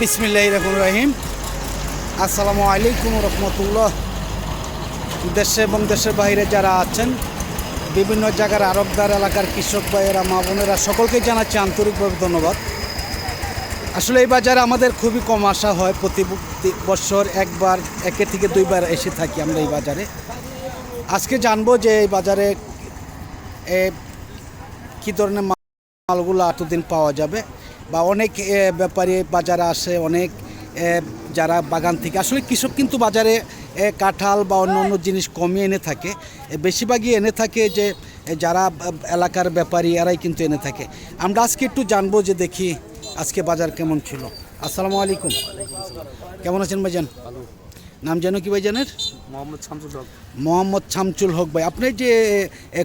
বিসমিল্লাহ রহমান রহিম। আসসালামু আলাইকুম রহমতুল্লাহ। দেশে এবং দেশের বাইরে যারা আছেন, বিভিন্ন জায়গার আরবদার এলাকার কৃষক ভাইয়েরা, মা বোনেরা, সকলকে জানাচ্ছি আন্তরিকভাবে ধন্যবাদ। আসলে এই বাজারে আমাদের খুবই কম আসা হয়, প্রতি বছর একবার, একে থেকে দুইবার এসে থাকি আমরা এই বাজারে। আজকে জানব যে এই বাজারে কী ধরনের মালগুলো এতদিন পাওয়া যাবে। বা অনেক ব্যাপারী বাজারে আসে অনেক যারা বাগান থেকে আসলে কৃষক কিন্তু বাজারে কাঁঠাল বা অন্য অন্য জিনিস কমিয়ে এনে থাকে। বেশিরভাগই এনে থাকে যে যারা এলাকার ব্যাপারী এরাই কিন্তু এনে থাকে। আমরা আজকে একটু জানব যে দেখি আজকে বাজার কেমন ছিল। আসসালামু আলাইকুম। কেমন আছেন ভাইজান? নাম যেন কি ভাইজানের? মোহাম্মদ শামসুল হক। মোহাম্মদ শামচুল হক ভাই আপনি যে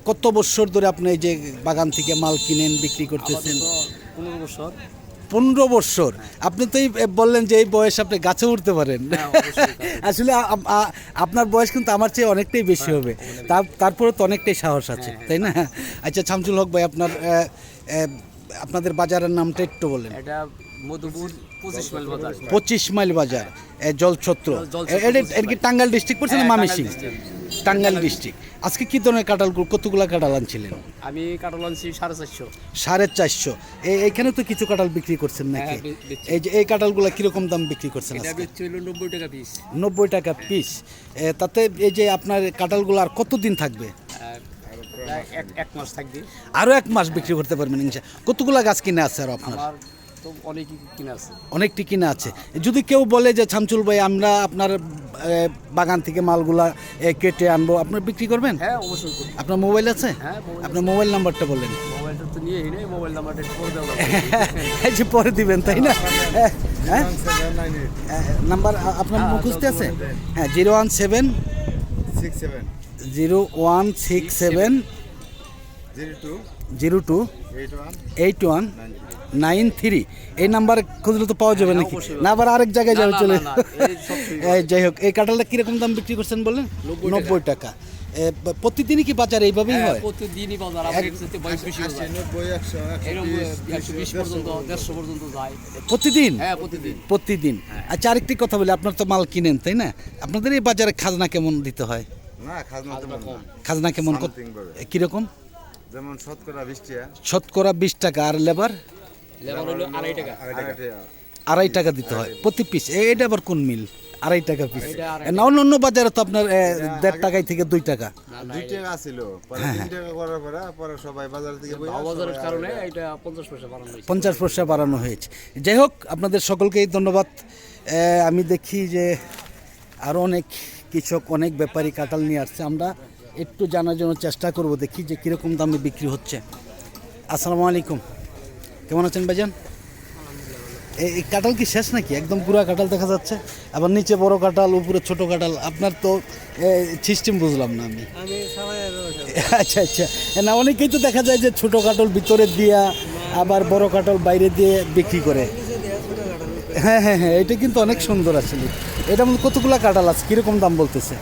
কত বছর ধরে আপনি যে বাগান থেকে মাল কিনেন বিক্রি করতেছেন? পনেরো বছর। পনেরো বছর। আপনি তো এই বললেন যে এই বয়স আপনি গাছে উঠতে পারেন। হ্যাঁ, আসলে আপনার বয়স কিন্তু আমার চেয়ে অনেকটাই বেশি হবে। তারপরে তো অনেকটাই সাহস আছে তাই না? আচ্ছা শামসুল হক ভাই আপনার আপনাদের বাজারের নামটা একটু বলেন। এটা মধুপুর পঁচিশ মাইল বাজার। পঁচিশ মাইল বাজার জলছত্র। এটা এটা কি টাঙ্গাইল ডিস্ট্রিক্ট পড়ছে না হ্যাঁ, মামিসিং? টাঙ্গাইল ডিস্ট্রিক্ট। আজকে কি ধরনের কাঁঠাল কতগুলা কাঁঠাল আনছিলেন? আমি কাটল আনছি সাড়ে চারশো। সাড়ে চারশো। এইখানে তো কিছু কাঁঠাল বিক্রি করছেন নাকি? হ্যাঁ, বেচছি। এই যে এই কাঁঠালগুলো কীরকম দাম বিক্রি করছেন নব্বই টাকা পিস নব্বই টাকা পিস তাতে এই যে আপনার কাঁঠালগুলো আর কতদিন থাকবে? এক এক মাস থাকবে। আরও এক মাস বিক্রি করতে পারবেন ইনশা কতগুলা গাছ কিনে আছে আর আপনার? তো অনেকই কিনা আছে। অনেকটি কিনা আছে। যদি কেউ বলে যে ছামচুল ভাই আমরা আপনার বাগান থেকে মালগুলা কেটে আনব আপনার বিক্রি করবেন? হ্যাঁ অবশ্যই আপনার মোবাইল আছে? হ্যাঁ আপনার মোবাইল নাম্বারটা বললেন মোবাইলটা তো নিয়ে নেই মোবাইল নাম্বারটা একটু করে যে পরে দিবেন তাই না? হ্যাঁ, হ্যাঁ। নাম্বার আপনার মুখস্থ আছে? হ্যাঁ zero one seven six seven zero one six seven zero two zero two eight one eight one nine three. এই নাম্বার খুঁজলে তো পাওয়া যাবে নাকি? না আবার আরেক জায়গায় যাবে চলে। যাই হোক এই কাঁঠালটা কীরকম দাম বিক্রি করছেন বললেন? নব্বই টাকা। প্রতিদিনই কি বাজার এইভাবেই হ্যাঁ, হয়? প্রতিদিনই বাজার প্রতিদিন? হ্যাঁ প্রতিদিন। প্রতিদিন। আচ্ছা আরেকটি কথা বলি আপনার তো মাল কিনেন তাই না? আপনাদের এই বাজারে খাজনা কেমন দিতে হয়? না খাজনা কেমন কীরকম? যেমন শতকরা বিশ টাকা। শতকরা বিশ টাকা আর লেবার? হলো আড়াই টাকা। আড়াই টাকা। দিতে হয়। প্রতি পিস এটা আবার কোন মিল? আড়াই টাকা পিস না অন্য অন্য বাজারে তো আপনার দেড় টাকায় থেকে দুই টাকা। দুই টাকা ছিল। পরে হ্যাঁ, তিন টাকা করার পরে পরে সবাই বাজার থেকে বই ভাও বাজারের কারণে এটা পঞ্চাশ পয়সা বাড়ানো হয়েছে। পঞ্চাশ পয়সা বাড়ানো হয়েছে। যাই হোক আপনাদের সকলকেই ধন্যবাদ। আমি দেখি যে আরও অনেক কৃষক অনেক ব্যাপারী কাঁঠাল নিয়ে আসছে। আমরা একটু জানার জন্য চেষ্টা করব দেখি যে কীরকম দামে বিক্রি হচ্ছে। আসসালামু আলাইকুম। কেমন আছেন ভাইজান? এই কাঁঠাল কি শেষ নাকি? একদম পুরা কাঁঠাল দেখা যাচ্ছে। আবার নিচে বড় কাঁঠাল উপরে ছোট কাঁঠাল। আপনার তো সিস্টেম বুঝলাম না আমি। আচ্ছা আচ্ছা। না অনেকেই তো দেখা যায় যে ছোট কাঁঠাল ভিতরে দিয়া আবার বড় কাঁঠাল বাইরে দিয়ে বিক্রি করে। হ্যাঁ হ্যাঁ হ্যাঁ এটা কিন্তু অনেক সুন্দর আসলে। এটা মধ্যে কতগুলা কাঁঠাল আছে? কীরকম দাম বলতেছে?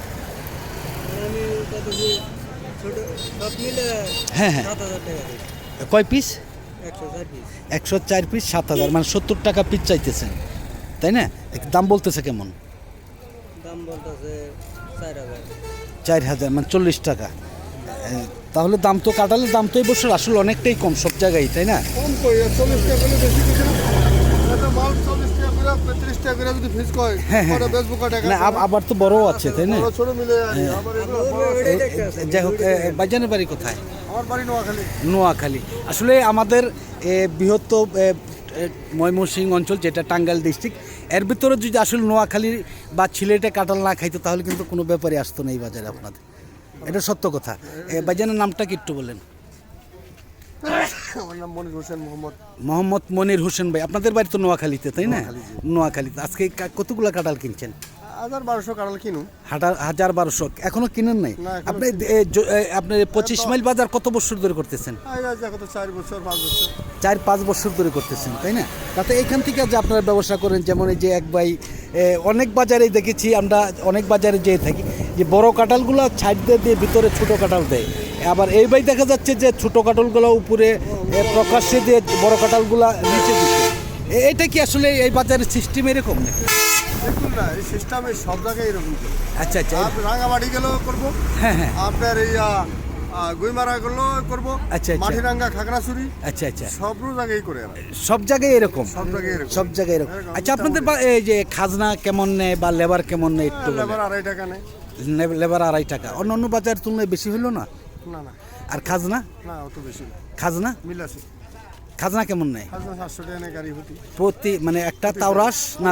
হ্যাঁ হ্যাঁ। কয় পিস একশো চার পিস সাত হাজার মানে সত্তর টাকা পিস চাইতেছেন তাই না? দাম বলতেছে কেমন? দাম বলতেছে চার হাজার। মানে চল্লিশ টাকা। তাহলে দাম তো কাটালে দাম তো এই বছর আসলে অনেকটাই কম সব জায়গায় তাই না? কম চল্লিশ টাকা আবার তো বড় আছে তাই না? বড় এ- যাই হোক বাইজানের বাড়ি কোথায়? আমার বাড়ি নোয়াখালী। নোয়াখালী। আসলে আমাদের বৃহত্তর ময়মনসিংহ অঞ্চল যেটা টাঙ্গাইল ডিস্ট্রিক্ট এর ভিতরে যদি আসলে নোয়াখালী বা সিলেটে কাঁঠাল না খাইতো তাহলে কিন্তু কোনো ব্যাপারে আসতো না এই বাজারে আপনাদের। এটা সত্য কথা। বাইজানের নামটা কি একটু বলেন? আমার নাম মনির হোসেন মোহাম্মদ। মোহাম্মদ মনির হোসেন ভাই আপনাদের বাড়ি তো নোয়াখালীতে তাই না? নোয়াখালীতে। আজকে কতগুলা কাঁঠাল কিনছেন? হাজার বারোশো কাঁড়াল কিনুন হাজার বারোশো। এখনও কিনেন নাই? আপনি আপনার পঁচিশ মাইল বাজার কত বছর ধরে করতেছেন? চার বছর পাঁচ বছর। চার পাঁচ বছর ধরে করতেছেন তাই না? তাতে এখান থেকে যে আপনারা ব্যবসা করেন যেমন এই যে এক ভাই অনেক বাজারেই দেখেছি আমরা অনেক বাজারে যেয়ে থাকি যে বড় কাঁঠালগুলো ছাইড দিয়ে দিয়ে ভিতরে ছোট কাঁঠাল দেয়। আবার এই ভাই দেখা যাচ্ছে যে ছোট কাঁঠালগুলো উপরে প্রকাশ্যে দিয়ে বড় কাঁঠালগুলো নিচে দিচ্ছে। এটা কি আসলে এই বাজারের সিস্টেম এরকম নাকি? দেখুন না এই সিস্টেমে সব জায়গায় এরকম আচ্ছা আচ্ছা। রাঙামাটি গেলেও করব। হ্যাঁ হ্যাঁ। আপনার এই গুইমারা গেলেও করব। আচ্ছা, আচ্ছা। মাটিরাঙ্গা খাগড়াছড়ি আচ্ছা আচ্ছা। সব জায়গায় করে সব জায়গায় এরকম? সব জায়গায় এরকম। সব জায়গায় এরকম। আচ্ছা আপনাদের এই যে খাজনা কেমন নেয় বা লেবার কেমন নেয় একটু লেবার আড়াই টাকা লে- লেবার আড়াই টাকা। অন্য অন্য বাজারের তুলনায় বেশি হলো না? না না। আর খাজনা? না অত বেশি না। খাজনা? মিল আছে। খাজনা কেমন নেয়? হাজার সাতশো টাকা গাড়ি হতি প্রতি মানে একটা তাওরাস না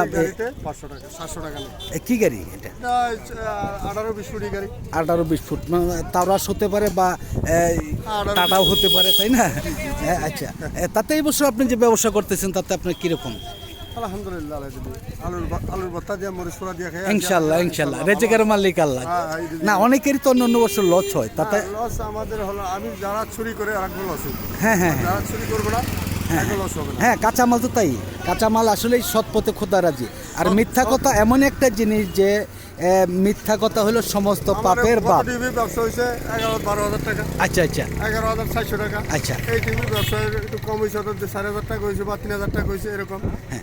পাঁচশো টাকা সাতশো টাকা কি গাড়ি এটা? আঠারো বিশ কোটি গাড়ি। আঠারো বিশ ফুট মানে তাওরাস হতে পারে বা টাটাও হতে পারে তাই না? হ্যাঁ, আচ্ছা। তাতে এই বছর আপনি যে ব্যবসা করতেছেন তাতে আপনার কীরকম? আলহামদুলিল্লাহ আলুর আলুর ভর্তা দিয়ে মরিচ পোড়া দিয়ে খাই ইনশাল্লাহ ইনশাল্লাহ। রেজেকের মালিক আল্লাহ। হ্যাঁ, এই যে- না অনেকেরই তো অন্য বছর লস হয় তাতে লস আমাদের হলো আমি যারা চুরি করে লস হ্যাঁ হ্যাঁ। যারা চুরি করব না হবে হ্যাঁ কাঁচামাল তো তাই। কাঁচামাল আসলেই সৎ পথে খোদা রাজি। আর মিথ্যা কথা এমন একটা জিনিস যে মিথ্যা কথা হলো সমস্ত পাপের বাপ। টিভি ব্যবসা হয়েছে এগারো বারো হাজার টাকা। আচ্ছা আচ্ছা। এগারো হাজার চারশো টাকা। আচ্ছা। এই টিভি ব্যবসা একটু কম হয়েছে অর্থাৎ চার হাজার টাকা হয়েছে বা তিন হাজার টাকা হয়েছে এরকম। হ্যাঁ।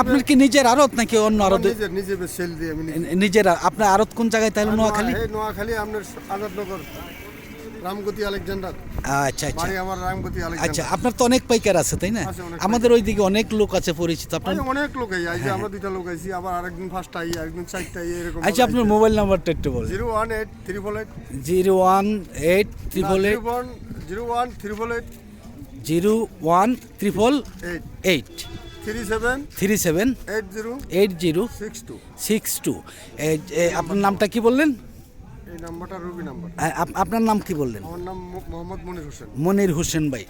আপনার কি নিজের আড়ত নাকি অন্য আড়ত? নিজের নিজে সেল দিয়ে আমি নিজের। আপনার আড়ত কোন জায়গায় তাহলে নোয়াখালী? এই নোয়াখালী আপনার আজাদনগর। রামগতি আলেকজান্ডার। আচ্ছা আচ্ছা। বাড়ি আমার রামগতি আচ্ছা আপনার তো অনেক পাইকার আছে তাই না? আমাদের ওইদিকে অনেক লোক আছে পরিচিত। আপনার অনেক লোক এই আইছে আমরা দুইটা লোক আইছি আবার আরেকদিন ফার্স্ট আই আরেকদিন চারটা আই এরকম আচ্ছা আপনার মোবাইল নাম্বারটা একটু বলেন। Zero one eight triple eight zero one eight triple eight one zero one triple eight zero one triple eight eight three seven three seven eight zero eight zero six two six two আপনার নামটা কি বললেন? এই নাম্বারটা Ruby number. আপনার নাম কি বললেন? আমার নাম মোহাম্মদ মনির হোসেন। মনির হোসেন ভাই।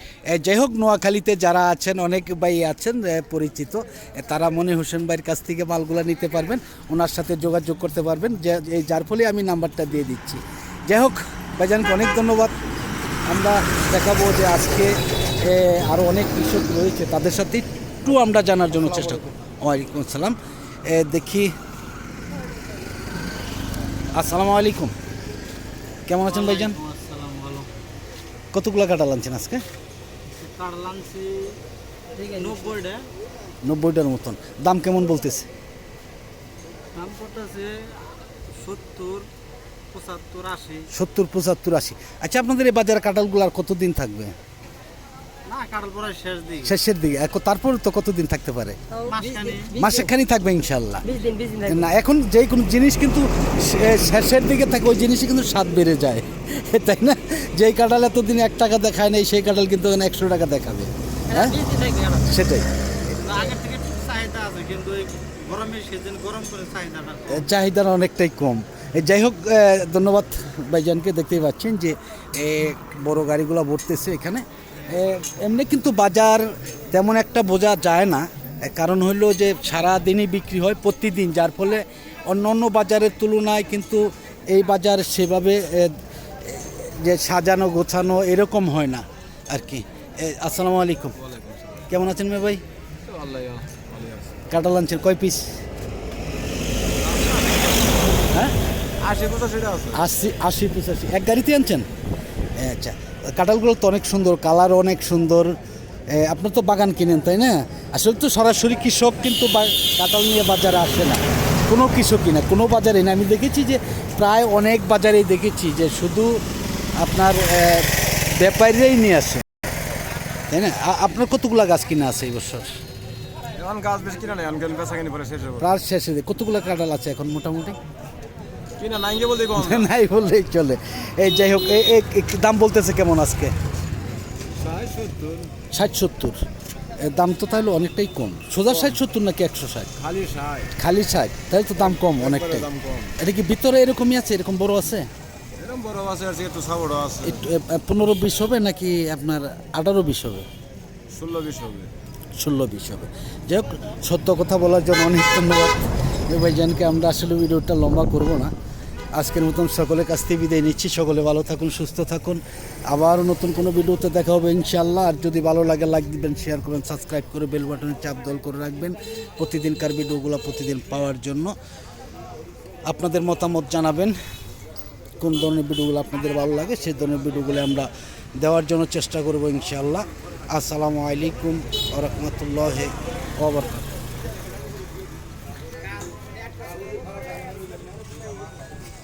যাই হোক নোয়াখালীতে যারা আছেন অনেক ভাই আছেন পরিচিত তারা মনির হোসেন ভাইয়ের কাছ থেকে মালগুলো নিতে পারবেন ওনার সাথে যোগাযোগ করতে পারবেন যার ফলে আমি নাম্বারটা দিয়ে দিচ্ছি। যাই হোক ভাইজানকে অনেক ধন্যবাদ। আমরা দেখাবো যে আজকে আরও অনেক কৃষক রয়েছে তাদের সাথে একটু আমরা জানার জন্য চেষ্টা করব ওয়ালাইকুম আসসালাম। দেখি। আসসালামু আলাইকুম। কেমন আছেন ভাইজান? কতগুলো কাটা লানছেন আজকে? নব্বইটার মতন। দাম কেমন বলতেছে? সত্তর পঁচাত্তর আশি। সত্তর পঁচাত্তর আশি। আচ্ছা আপনাদের এই বাজার কাঁঠালগুলো আর কতদিন থাকবে না কাটাল পরে শেষ দিক শেষের দিকে। তারপর তো কতদিন থাকতে পারে? মাসখানে থাকবে ইনশাল্লাহ। না এখন যে কোনো জিনিস কিন্তু শেষের দিকে থাকে ওই জিনিসই কিন্তু স্বাদ বেড়ে যায়। তাই না? যেই কাঁঠাল এতদিন এক টাকা দেখায় নাই সেই কাঁঠাল কিন্তু একশো টাকা দেখাবে। হ্যাঁ কাটাল। সেটাই। চাহিদার অনেকটাই কম। যাই হোক ধন্যবাদ ভাইজানকে দেখতেই পাচ্ছেন যে এ, বড় গাড়িগুলো ভরতেছে এখানে। এমনি কিন্তু বাজার তেমন একটা বোঝা যায় না। কারণ হলো যে সারা দিনই বিক্রি হয় প্রতিদিন যার ফলে অন্য অন্য বাজারের তুলনায় কিন্তু এই বাজার সেভাবে যে সাজানো গোছানো এরকম হয় না আর কি। আসসালামু আলাইকুম। কেমন আছেন মে ভাই? কাটাল আনছেন কয় পিস? হ্যাঁ? আশি আশি আশি এক গাড়িতে আনছেন? আচ্ছা। কাঁঠালগুলো তো অনেক সুন্দর কালার অনেক সুন্দর। এ, আপনার তো বাগান কিনেন তাই না? আসলে তো সরাসরি কৃষক কিন্তু কাঁঠাল নিয়ে বাজারে আসে না। কোনো কৃষকই না কোনো বাজারে না। আমি দেখেছি যে প্রায় অনেক বাজারেই দেখেছি যে শুধু আপনার ব্যাপারীরাই নিয়ে আসে। তাই না? আপনার কতগুলো গাছ কিনা আছে এই বছর? এখন গাছ বেশি কিনা নেই এখন বেচা কিনি পরে শেষ হবে প্রায় শেষে কতগুলো কাঁঠাল আছে এখন মোটামুটি? নাই বললেই চলে। এই যাই হোক দাম বলতেছে কেমন আজকে? ষাট সত্তর। দাম তো তাহলে অনেকটাই কম। সোজা ষাট সত্তর নাকি একশো ষাট? খালি ষাট। খালি ষাট। তাহলে তো দাম কম অনেকটাই। এটা কি ভিতরে এরকমই আছে? এরকম বড় আছে? পনেরো বিশ হবে নাকি আপনার আঠারো বিশ হবে? ষোলো বিশ হবে। ষোলো বিশ হবে। যাই হোক সত্য কথা বলার জন্য অনেক ধন্যবাদ। ভাইজানকে আমরা আসলে ভিডিওটা লম্বা করব না। আজকের মতন সকলের কাছ থেকে বিদায় নিচ্ছি। সকলে ভালো থাকুন, সুস্থ থাকুন। আবার নতুন কোনো ভিডিওতে দেখা হবে ইনশাল্লাহ আর যদি ভালো লাগে লাইক দিবেন শেয়ার করবেন সাবস্ক্রাইব করে বেল বাটনে চাপ দল করে রাখবেন। প্রতিদিনকার ভিডিওগুলো প্রতিদিন পাওয়ার জন্য আপনাদের মতামত জানাবেন। কোন ধরনের ভিডিওগুলো আপনাদের ভালো লাগে, সেই ধরনের ভিডিওগুলো আমরা দেওয়ার জন্য চেষ্টা করব ইনশাল্লাহ আসসালামু আলাইকুম রহমতুল্লাহ ওবরকাত